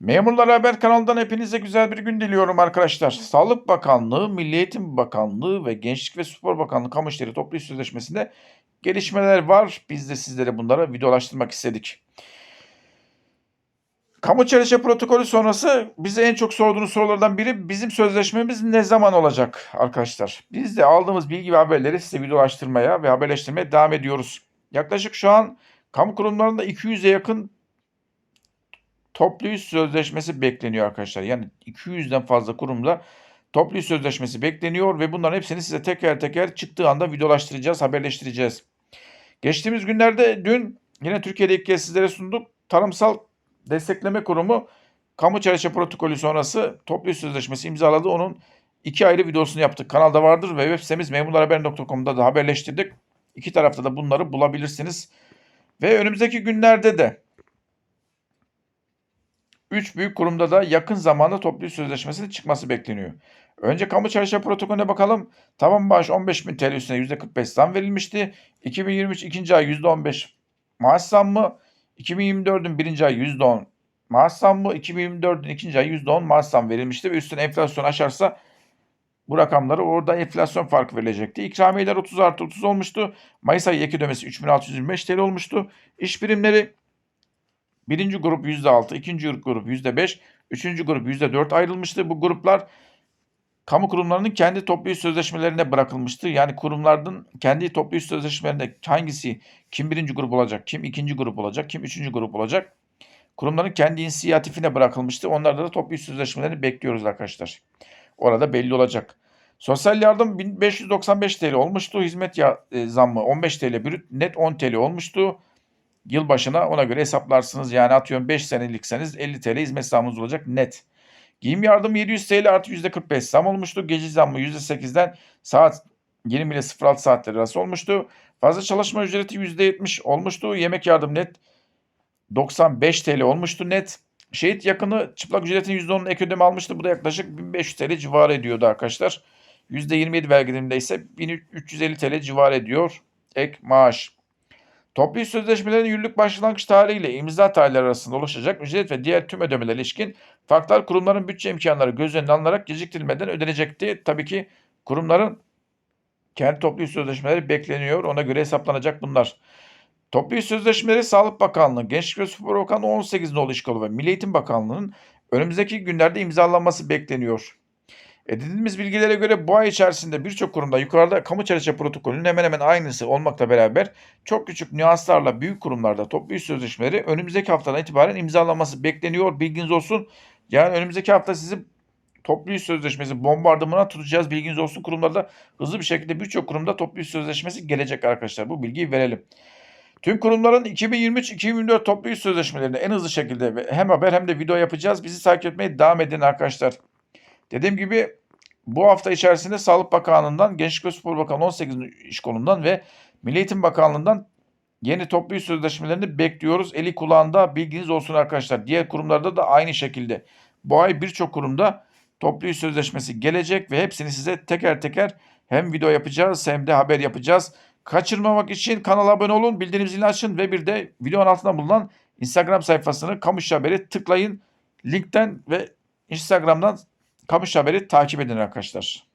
Memurlar Haber kanalından hepinize güzel bir gün diliyorum arkadaşlar. Sağlık Bakanlığı, Milli Eğitim Bakanlığı ve Gençlik ve Spor Bakanlığı Kamu İşleri Toplu İş Sözleşmesi'nde gelişmeler var. Biz de sizlere bunlara videolaştırmak istedik. Kamu çalışma protokolü sonrası bize en çok sorduğunuz sorulardan biri bizim sözleşmemiz ne zaman olacak arkadaşlar? Biz de aldığımız bilgi ve haberleri size videolaştırmaya ve haberleştirmeye devam ediyoruz. Yaklaşık şu an kamu kurumlarında 200'e yakın toplu iş sözleşmesi bekleniyor arkadaşlar. Yani 200'den fazla kurumda toplu iş sözleşmesi bekleniyor ve bunların hepsini size teker teker çıktığı anda videolaştıracağız, haberleştireceğiz. Geçtiğimiz günlerde dün yine Türkiye'de ilk kez sizlere sunduk. Tarımsal Destekleme Kurumu kamu çalışma protokolü sonrası toplu iş sözleşmesi imzaladı. Onun iki ayrı videosunu yaptık. Kanalda vardır ve web sitemiz memurlarhaber.com'da da haberleştirdik. İki tarafta da bunları bulabilirsiniz. Ve önümüzdeki günlerde de Üç büyük kurumda da yakın zamanda toplu iş sözleşmesinin çıkması bekleniyor. Önce kamu çalışma protokolüne bakalım. Taban maaş 15.000 TL üstüne %45 zam verilmişti. 2023 ikinci ay %15 maaş zammı. 2024'ün birinci ay %10 maaş zammı. 2024'ün ikinci ay %10 maaş zam verilmişti. Ve üstüne enflasyon aşarsa bu rakamları orada enflasyon farkı verilecekti. İkramiyeler 30 artı 30 olmuştu. Mayıs ayı ek ödemesi 3625 TL olmuştu. İş birimleri Birinci grup %6, ikinci grup %5, üçüncü grup %4 ayrılmıştı. Bu gruplar kamu kurumlarının kendi toplu iş sözleşmelerine bırakılmıştı. Yani kurumların kendi toplu iş sözleşmelerinde hangisi kim birinci grup olacak, kim ikinci grup olacak, kim üçüncü grup olacak. Kurumların kendi inisiyatifine bırakılmıştı. Onlarda da toplu iş sözleşmelerini bekliyoruz arkadaşlar. Orada belli olacak. Sosyal yardım 1595 TL olmuştu. Hizmet e, zammı 15 TL, brüt net 10 TL olmuştu. Yılbaşına ona göre hesaplarsınız. Yani atıyorum 5 senelikseniz 50 TL hizmet zammınız olacak net. Giyim yardımı 700 TL artı %45 zam olmuştu. Gece zammı %8'den saat 20 ile 06 saatler arası olmuştu. Fazla çalışma ücreti %70 olmuştu. Yemek yardım net 95 TL olmuştu net. Şehit yakını çıplak ücretin %10'un ek ödeme almıştı. Bu da yaklaşık 1500 TL civarı ediyordu arkadaşlar. %27 vergi diliminde ise 1350 TL civarı ediyor ek maaş. Toplu iş sözleşmelerinin yürürlük başlangıç tarihiyle imza tarihleri arasında oluşacak ücret ve diğer tüm ödemeler ilişkin farklar kurumların bütçe imkanları göz önüne alınarak geciktirilmeden ödenecekti. Tabii ki kurumların kendi toplu iş sözleşmeleri bekleniyor. Ona göre hesaplanacak bunlar. Toplu iş sözleşmeleri Sağlık Bakanlığı, Gençlik ve Spor Bakanlığı 18 nolu işgalı ve Milli Eğitim Bakanlığı'nın önümüzdeki günlerde imzalanması bekleniyor. Edindiğimiz bilgilere göre bu ay içerisinde birçok kurumda yukarıda kamu çalışma protokolünün hemen hemen aynısı olmakla beraber çok küçük nüanslarla büyük kurumlarda toplu iş sözleşmeleri önümüzdeki haftadan itibaren imzalanması bekleniyor. Bilginiz olsun. Yani önümüzdeki hafta sizi toplu iş sözleşmesi bombardımına tutacağız. Bilginiz olsun. Kurumlarda hızlı bir şekilde birçok kurumda toplu iş sözleşmesi gelecek arkadaşlar. Bu bilgiyi verelim. Tüm kurumların 2023-2024 toplu iş sözleşmelerini en hızlı şekilde hem haber hem de video yapacağız. Bizi takip etmeye devam edin arkadaşlar. Dediğim gibi bu hafta içerisinde Sağlık Bakanlığı'ndan, Gençlik ve Spor Bakanlığı 18 iş kolundan ve Milli Eğitim Bakanlığı'ndan yeni toplu iş sözleşmelerini bekliyoruz. Eli kulağında bilginiz olsun arkadaşlar. Diğer kurumlarda da aynı şekilde. Bu ay birçok kurumda toplu iş sözleşmesi gelecek ve hepsini size teker teker hem video yapacağız hem de haber yapacağız. Kaçırmamak için kanala abone olun, bildirim zilini açın ve bir de videonun altında bulunan Instagram sayfasını Kamu İş Haberi tıklayın. Linkten ve Instagram'dan Kamu İş Haberi takip edin arkadaşlar.